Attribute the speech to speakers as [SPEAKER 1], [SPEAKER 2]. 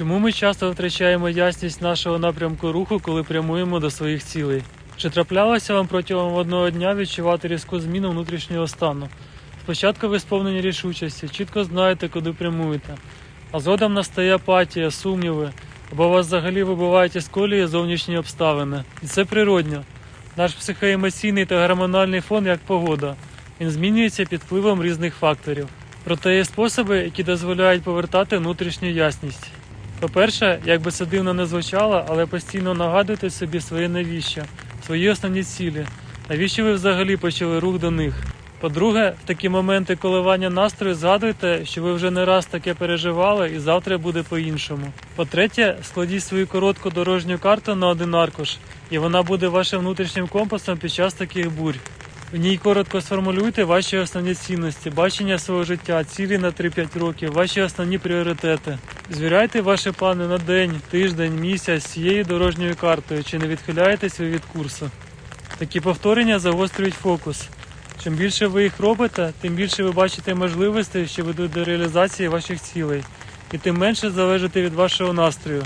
[SPEAKER 1] Чому ми часто втрачаємо ясність нашого напрямку руху, коли прямуємо до своїх цілей? Чи траплялося вам протягом одного дня відчувати різку зміну внутрішнього стану? Спочатку ви сповнені рішучості, чітко знаєте, куди прямуєте, а згодом настає апатія, сумніви, або вас взагалі вибивають із колії зовнішні обставини. І це природньо. Наш психоемоційний та гормональний фон як погода. Він змінюється під впливом різних факторів. Проте є способи, які дозволяють повертати внутрішню ясність. По-перше, як би це дивно не звучало, але постійно нагадуйте собі своє навіщо, свої основні цілі, навіщо ви взагалі почали рух до них. По-друге, в такі моменти коливання настрою згадуйте, що ви вже не раз таке переживали і завтра буде по-іншому. По-третє, складіть свою коротку дорожню карту на один аркуш, і вона буде вашим внутрішнім компасом під час таких бурь. В ній коротко сформулюйте ваші основні цінності, бачення свого життя, цілі на 3-5 років, ваші основні пріоритети. Звіряйте ваші плани на день, тиждень, місяць цією дорожньою картою, чи не відхиляєтесь ви від курсу. Такі повторення загострюють фокус. Чим більше ви їх робите, тим більше ви бачите можливостей, що ведуть до реалізації ваших цілей, і тим менше залежите від вашого настрою.